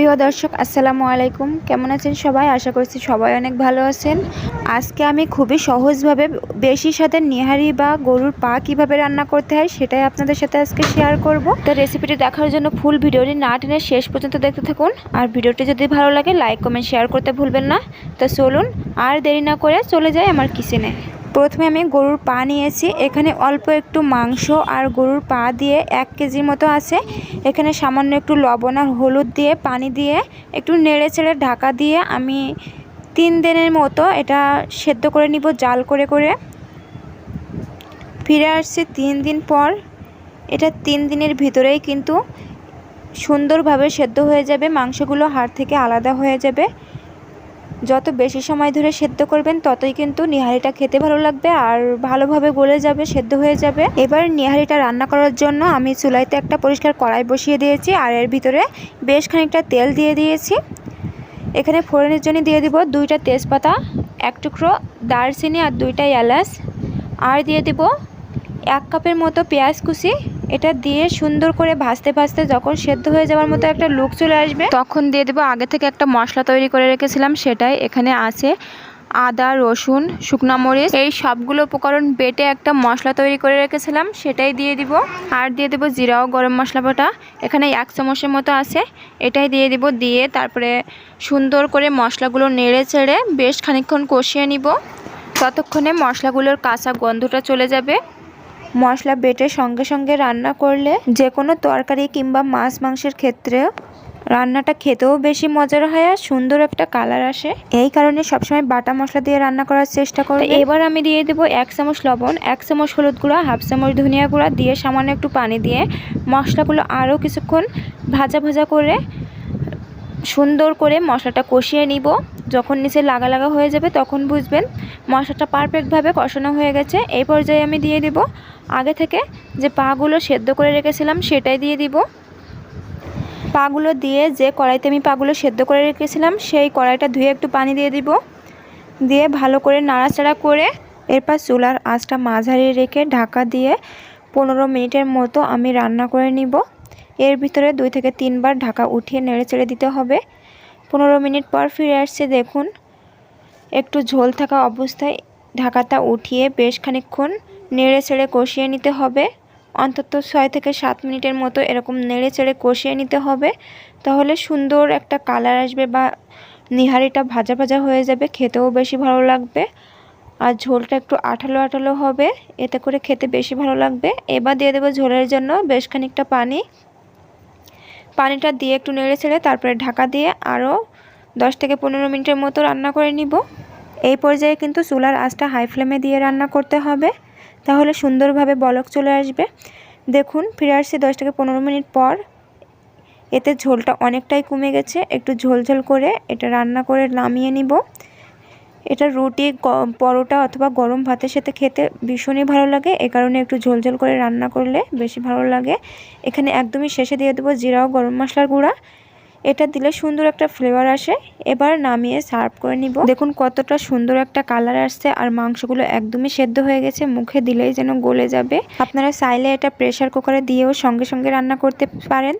প্রিয় দর্শক, আসসালামু আলাইকুম। কেমন আছেন সবাই? আশা করছি সবাই অনেক ভালো আছেন। আজকে আমি খুবই সহজভাবে বেশি সাথে নিহারি বা গরুর পা কীভাবে রান্না করতে হয় সেটাই আপনাদের সাথে আজকে শেয়ার করব। তো রেসিপিটি দেখার জন্য ফুল ভিডিওটি না টেনে শেষ পর্যন্ত দেখতে থাকুন। আর ভিডিওটি যদি ভালো লাগে লাইক কমেন্ট শেয়ার করতে ভুলবেন না। তো চলুন, আর দেরি না করে চলে যাই আমার কিচেনে প্রথমে আমি গরুর পা নিয়েছি। এখানে অল্প একটু মাংস আর গরুর পা দিয়ে এক কেজির মতো আছে। এখানে সামান্য একটু লবণ আর হলুদ দিয়ে, পানি দিয়ে, একটু নেড়ে চেড়ে ঢাকা দিয়ে আমি তিন দিনের মতো এটা সেদ্ধ করে নিব জাল করে করে। ফিরে আসছি তিন দিন পর। এটা তিন দিনের ভিতরেই কিন্তু সুন্দরভাবে সেদ্ধ হয়ে যাবে, মাংসগুলো হাড় থেকে আলাদা হয়ে যাবে। যত বেশি সময় ধরে সেদ্ধ করবেন, ততই কিন্তু নিহারিটা খেতে ভালো লাগবে আর ভালোভাবে গলে যাবে, সেদ্ধ হয়ে যাবে। এবার নিহারিটা রান্না করার জন্য আমি চুলাইতে একটা পরিষ্কার কড়াই বসিয়ে দিয়েছি আর এর ভিতরে বেশ খানিকটা তেল দিয়ে দিয়েছি। এখানে ফোড়নের জন্য দিয়ে দিব দুইটা তেজপাতা, এক টুকরো দারচিনি আর দুইটা এলাচ। আর দিয়ে দিব এক কাপের মতো পেঁয়াজ কুচি এটা দিয়ে সুন্দর করে ভাজতে ভাজতে যখন সেদ্ধ হয়ে যাওয়ার মতো একটা লুক চলে আসবে, তখন দিয়ে দেবো আগে থেকে একটা মশলা তৈরি করে রেখেছিলাম, সেটাই এখানে আছে আদা, রসুন, শুকনো মরিচ, এই সবগুলো উপকরণ বেটে একটা মশলা তৈরি করে রেখেছিলাম, সেটাই দিয়ে দিব। আর দিয়ে দেবো জিরাও, গরম মশলা বাটা, এখানে এক চামচের মতো আছে, এটাই দিয়ে দিব, দিয়ে তারপরে সুন্দর করে মশলাগুলো নেড়ে চেড়ে বেশ খানিকক্ষণ কষিয়ে নিব। ততক্ষণে মশলাগুলোর কাঁচা গন্ধটা চলে যাবে। মশলা বেটে সঙ্গে সঙ্গে রান্না করলে যে কোনো তরকারি কিংবা মাছ মাংসের ক্ষেত্রে রান্নাটা খেতেও বেশি মজার হয় আর সুন্দর একটা কালার আসে। এই কারণে সবসময় বাটা মশলা দিয়ে রান্না করার চেষ্টা করো এবার আমি দিয়ে দেবো এক চামচ লবণ, এক চামচ হলুদ গুঁড়া, হাফ চামচ ধনিয়া গুঁড়া দিয়ে সামান্য একটু পানি দিয়ে মশলাগুলো আরও কিছুক্ষণ ভাজা ভাজা করে সুন্দর করে মশলাটা কষিয়ে নিব। যখন নিচে লাগা লাগা হয়ে যাবে তখন বুঝবেন মশলাটা পারফেক্টভাবে কষানো হয়ে গেছে। এই পর্যায়ে আমি দিয়ে দিব আগে থেকে যে পাগুলো সেদ্ধ করে রেখেছিলাম সেটাই দিয়ে দিব। পাগুলো দিয়ে যে কড়াইতে আমি পাগুলো সেদ্ধ করে রেখেছিলাম সেই কড়াইটা ধুয়ে একটু পানি দিয়ে দিব। দিয়ে ভালো করে নাড়াচাড়া করে এরপর চুলার আঁচটা মাঝারি রেখে ঢাকা দিয়ে পনেরো মিনিটের মতো আমি রান্না করে নিব। এর ভিতরে দুই থেকে তিনবার ঢাকা উঠিয়ে নেড়ে চেড়ে দিতে হবে। পনেরো মিনিট পর ফিরে আসছে, দেখুন, একটু ঝোল থাকা অবস্থায় ঢাকাটা উঠিয়ে বেশ খানিকক্ষণ নেড়ে চেড়ে কষিয়ে নিতে হবে। অন্তত ছয় থেকে সাত মিনিটের মতো এরকম নেড়ে চেড়ে কষিয়ে নিতে হবে। তাহলে সুন্দর একটা কালার আসবে বা নিহারিটা ভাজা ভাজা হয়ে যাবে, খেতেও বেশি ভালো লাগবে। আর ঝোলটা একটু আঠালো আঠালো হবে, এতে করে খেতে বেশি ভালো লাগবে। এবার দিয়ে দেবো ঝোলের জন্য বেশ খানিকটা পানি। পানিটা দিয়ে একটু নেড়ে ছেড়ে তারপরে ঢাকা দিয়ে আরও দশ থেকে পনেরো মিনিটের মতো রান্না করে নিব। এই পর্যায়ে কিন্তু চুলার আঁচটা হাই ফ্লেমে দিয়ে রান্না করতে হবে। তাহলে সুন্দরভাবে বলক চলে আসবে। দেখুন, ফিরে আসছি দশ থেকে পনেরো মিনিট পর। এতে ঝোলটা অনেকটাই কমে গেছে। একটু ঝোল ঝোল করে এটা রান্না করে নামিয়ে নিব। এটা রুটি পরোটা অথবা গরম ভাতের সাথে খেতে ভীষণই ভালো লাগে। এ কারণে একটু ঝোল ঝোল করে রান্না করলে বেশি ভালো লাগে। এখানে একদমই শেষে দিয়ে দেবো জিরা ও গরম মশলার গুঁড়া। এটা দিলে সুন্দর একটা ফ্লেভার আসে। এবার নামিয়ে সার্ভ করে নিব। দেখুন কতটা সুন্দর একটা কালার আসছে আর মাংসগুলো একদমই সেদ্ধ হয়ে গেছে। মুখে দিলেই যেন গলে যাবে। আপনারা চাইলে এটা প্রেশার কুকারে দিয়েও সঙ্গে সঙ্গে রান্না করতে পারেন।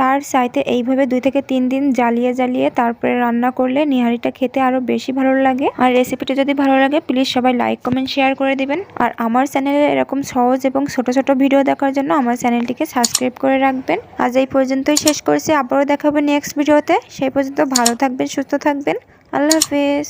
তার সাইতে এইভাবে দুই থেকে তিন দিন জ্বালিয়ে জ্বালিয়ে তারপরে রান্না করলে নিহারিটা খেতে আরও বেশি ভালো লাগে। আর রেসিপিটা যদি ভালো লাগে প্লিজ সবাই লাইক কমেন্ট শেয়ার করে দিবেন। আর আমার চ্যানেলে এরকম সহজ এবং ছোট ছোট ভিডিও দেখার জন্য আমার চ্যানেলটিকে সাবস্ক্রাইব করে রাখবেন। আজ এই পর্যন্তই শেষ করছি। আবারও দেখাবো নেক্সট ভিডিওতে সেই পর্যন্ত ভালো থাকবেন, সুস্থ থাকবেন। আল্লাহ হাফিজ।